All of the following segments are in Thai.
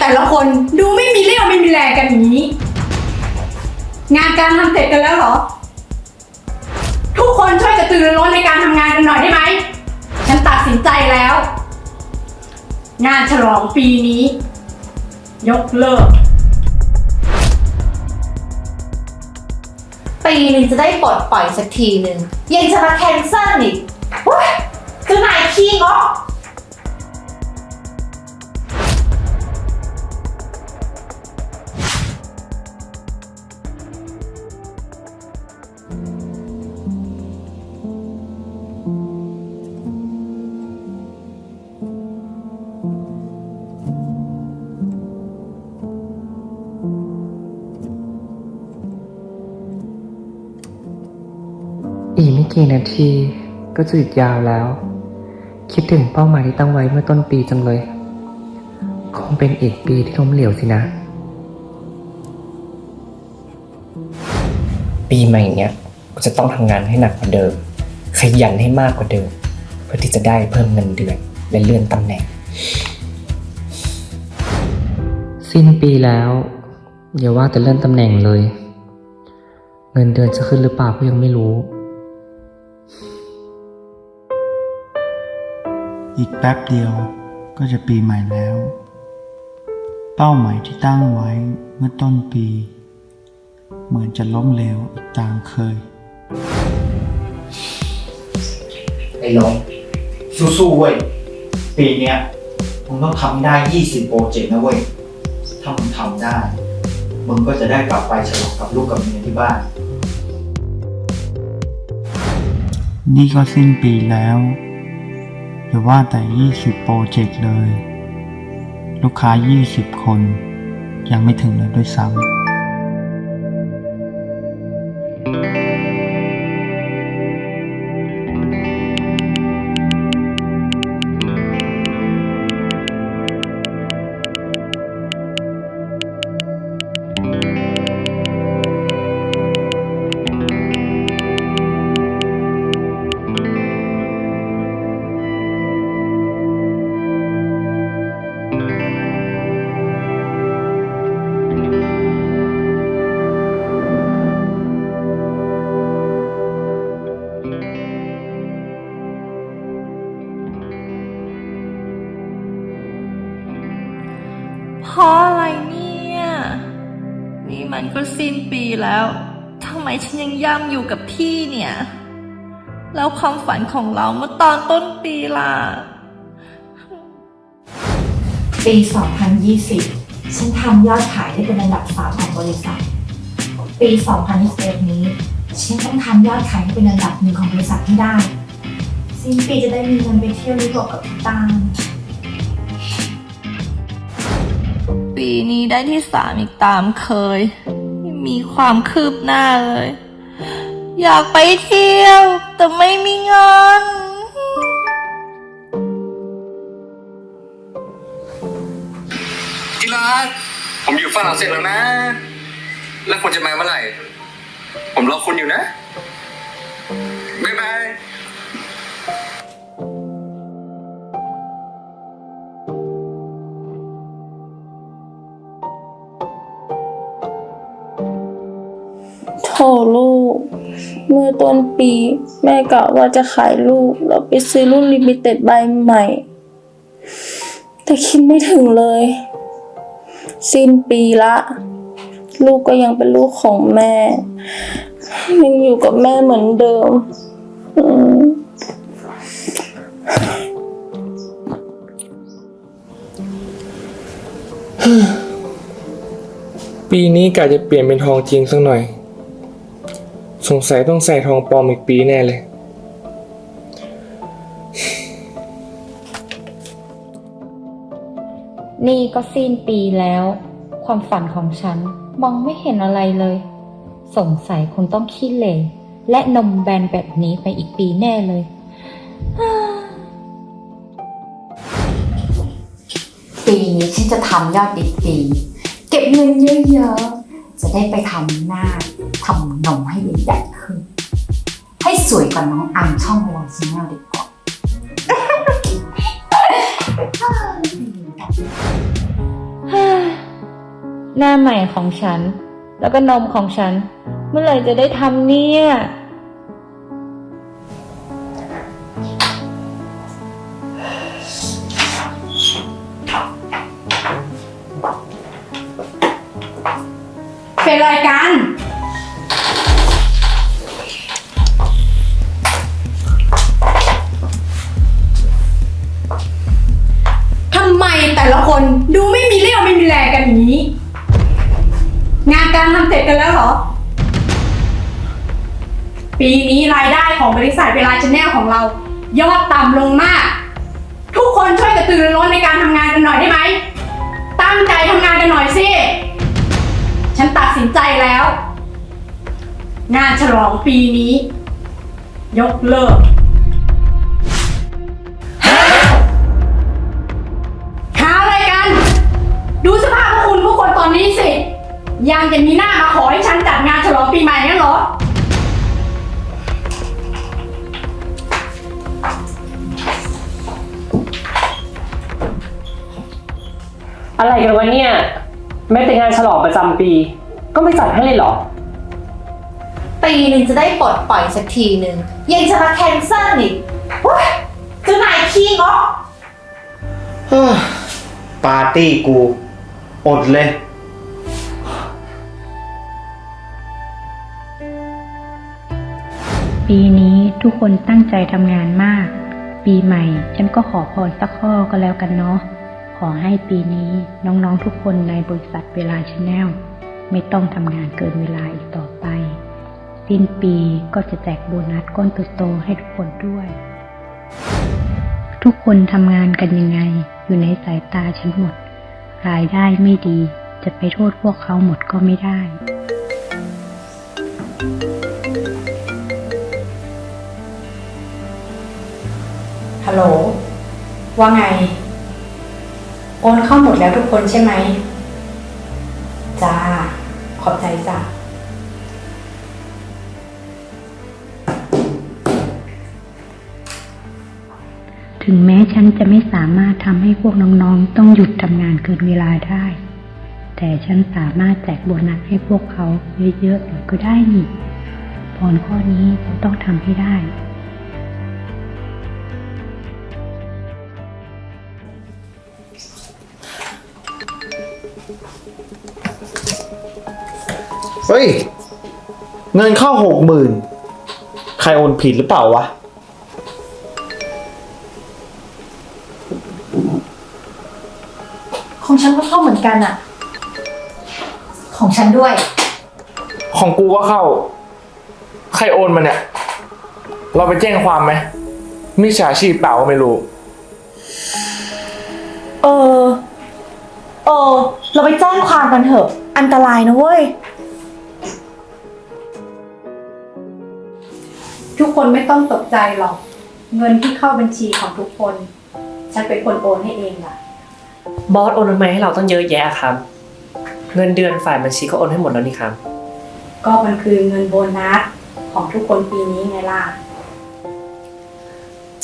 แต่ละคนดูไม่มีเรี่ยวไม่มีแรงกันอย่างนี้ งานการทำเสร็จกันแล้วเหรอ ทุกคนช่วยกระตือรือร้นในการทำงานกันหน่อยได้ไหมฉันตัดสินใจแล้ว งานฉลองปีนี้ ยกเลิก ปีหนึงจะได้ปลดปล่อยสักทีหนึ่งยังจะมาแคนเซิลอีกเฮ้ยคือนายขี้งก กี่นาทีก็จะหยุดยาวแล้ว คิดถึงเป้าหมายที่ตั้งไว้เมื่อต้นปีจังเลย คงเป็นอีกปีที่ล้มเหลวสินะ ปีใหม่เนี้ยก็จะต้องทำงานให้หนักกว่าเดิม ขยันให้มากกว่าเดิม เพื่อที่จะได้เพิ่มเงินเดือนและเลื่อนตำแหน่ง สิ้นปีแล้วอย่าว่าแต่เลื่อนตำแหน่งเลย เงินเดือนจะขึ้นหรือเปล่าก็ยังไม่รู้ อีกแป๊บเดียวก็จะปีใหม่แล้ว เป้าหมายที่ตั้งไว้เมื่อต้นปี เหมือนจะล้มเหลวอีกตามเคย ไอ้หลงสู้ๆเว้ย ปีเนี้ยมึงต้องทำให้ได้ 20 โปรเจกต์นะเว้ย ถ้ามึงทำได้ มึงก็จะได้กลับไปฉลองกับลูกกับเมียที่บ้าน นี่ก็สิ้นปีแล้วอย่าว่าแต่ 20 โปรเจกต์เลย ลูกค้า 20 คน ยังไม่ถึงเลยด้วยซ้ำ เพราะอะไรเนี่ย นี่มันก็สิ้นปีแล้วทำไมฉันยังย่ำอยู่กับที่เนี่ย แล้วความฝันของเราเมื่อตอนต้นปีล่ะ ปี 2020 ฉันทำยอดขายได้เป็นอันดับสามของบริษัท ปี 2021 นี้ ฉันต้องทำยอดขายให้เป็นอันดับหนึ่งของบริษัทให้ได้ สิ้นปีจะได้มีเงินไปเที่ยวยุโรปกับพี่ตาง ปีนี้ได้ที่สามอีกตามเคย ไม่มีความคืบหน้าเลย อยากไปเที่ยว แต่ไม่มีเงิน ที่รักผมอยู่ฝรั่งเศสแล้วนะ แล้วคุณจะมาเมื่อไหร่ ผมรอคุณอยู่นะ โถลูก เมื่อต้นปี แม่กะว่าจะขายลูกแล้วไปซื้อรุ่นลิมิเต็ดใบใหม่ แต่คิดไม่ถึงเลย สิ้นปีละ ลูกก็ยังเป็นลูกของแม่ ยังอยู่กับแม่เหมือนเดิมอืมปีนี้กะจะเปลี่ยนเป็นทองจริงสักหน่อย สงสัยต้องใส่ทองปลอมอีกปีแน่เลย นี่ก็สิ้นปีแล้ว ความฝันของฉันมองไม่เห็นอะไรเลย สงสัยคงต้องขี้เหร่และนมแบนแบบนี้ไปอีกปีแน่เลย ปีนี้ฉันจะทำยอดดีปีเก็บเงินเยอะๆ จะได้ไปทำหน้า ทำนมให้ใหญ่ๆขึ้น ให้สวยกว่าน้องอัมช่องวอลซิงเกิลดีกว่าเฮ้หน้าใหม่ของฉัน แล้วก็นมของฉัน เมื่อไหร่จะได้ทำเนี่ยเป็นรายการ การทำเสร็จกันแล้วเหรอ ปีนี้รายได้ของบริษัทเวลาชแนลของเรา ยอดต่ำลงมาก ทุกคนช่วยกระตือรือร้นในการทำงานกันหน่อยได้ไหม ตั้งใจทำงานกันหน่อยสิ ฉันตัดสินใจแล้ว งานฉลองปีนี้ ยกเลิก ยังจะมีหน้ามาขอให้ฉันจัดงานฉลองปีใหม่งั้นเหรอ อะไรกันวะเนี่ยแม้แต่งานฉลองประจำปี ก็ไม่จัดให้เลยเหรอ ปีหนึ่งจะได้ปลดปล่อยสักทีหนึ่งยังจะมาแคนเซิลอีกเฮ้ยคือนายขี้งกเฮ้อปาร์ตี้กู อดเลย ปีนี้ทุกคนตั้งใจทำงานมาก ปีใหม่ฉันก็ขอพรสักข้อก็แล้วกันเนาะ ขอให้ปีนี้น้องๆทุกคนในบริษัทเวลาชาแนลไม่ต้องทำงานเกินเวลาอีกต่อไป สิ้นปีก็จะแจกโบนัสก้อนโตๆให้ทุกคนด้วย ทุกคนทำงานกันยังไง อยู่ในสายตาฉันหมด รายได้ไม่ดี จะไปโทษพวกเขาหมดก็ไม่ได้ ฮัลโหล ว่าไง โอนเข้าหมดแล้วทุกคนใช่ไหม จ้า ขอบใจจ้าถึงแม้ฉันจะไม่สามารถทำให้พวกน้องๆ ต้องหยุดทำงานเกินเวลาได้ แต่ฉันสามารถแจกโบนัสให้พวกเขาเยอะๆหน่อยก็ได้นี่พรข้อนี้ต้องทำให้ได้ เฮ้ย เงินเข้าหกหมื่นใครโอนผิดหรือเปล่าวะ ของฉันก็เข้าเหมือนกันอะของฉันด้วย ของกูก็เข้า ใครโอนมาเนี่ย เราไปแจ้งความไหมมิจฉาชีพเปล่าก็ไม่รู้ เออ เออ เราไปแจ้งความกันเถอะ อันตรายนะเว้ย ทุกคนไม่ต้องตกใจหรอก เงินที่เข้าบัญชีของทุกคน ฉันเป็นคนโอนให้เองล่ะ บอสโอนมาให้เราต้องเยอะแยะครับ เงินเดือนฝ่ายบัญชีก็โอนให้หมดแล้วนี่ครับ ก็มันคือเงินโบนัสของทุกคนปีนี้ไงล่ะ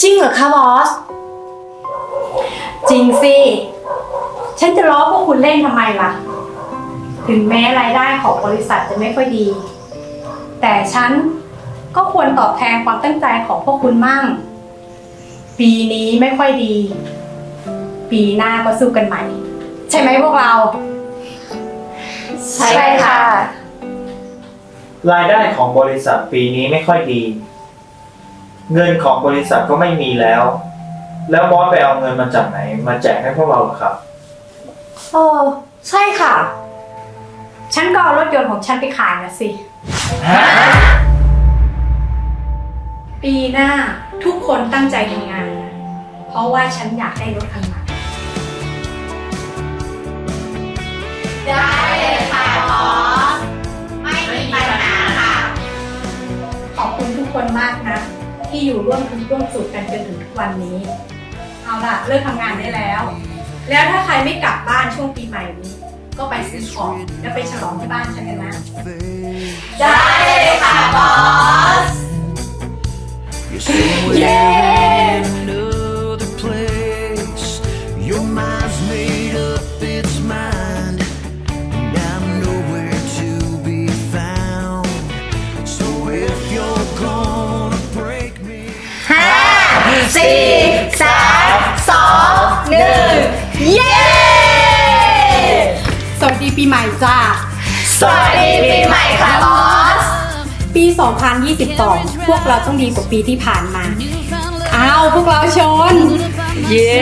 จริงเหรอคะบอส จริงสิ ฉันจะล้อพวกคุณเล่นทำไมล่ะ ถึงแม้รายได้ของบริษัทจะไม่ค่อยดี แต่ฉันก็ควรตอบแทนความตั้งใจของพวกคุณมั่ง ปีนี้ไม่ค่อยดี ปีหน้าก็สู้กันใหม่ ใช่ไหมพวกเรา ใช่ค่ะ รายได้ของบริษัทปีนี้ไม่ค่อยดี เงินของบริษัทก็ไม่มีแล้ว แล้วบอสไปเอาเงินมาจากไหน มาแจกให้พวกเราเหรอครับ เออ ใช่ค่ะ ฉันก็เอารถยนต์ของฉันไปขายนะสิ ปีหน้าทุกคนตั้งใจทำงานนะเพราะว่าฉันอยากได้รถคันใหม่ ได้เลยค่ะบอสไม่มีปัญหาค่ะ ขอบคุณทุกคนมากนะ ที่อยู่ร่วมทุกข์ร่วมสุขกันจนถึงทุกวันนี้ เอาล่ะ เลิกทำงานได้แล้ว แล้วถ้าใครไม่กลับบ้านช่วงปีใหม่นี้ ก็ไปซื้อของแล้วไปฉลองที่บ้านฉันกันนะ ได้เลยค่ะบอส Yeah. Another place. Your mind's made up its mind, and I'm nowhere to be found. So if you're gonna break me, ห้าสี่ เย้ สวัสดีปีใหม่จ้า สวัสดีปีใหม่ค่ะบอส ปี 2022 พวกเราต้องดีกว่าปีที่ผ่านมา อ้าว พวกเราชน เย้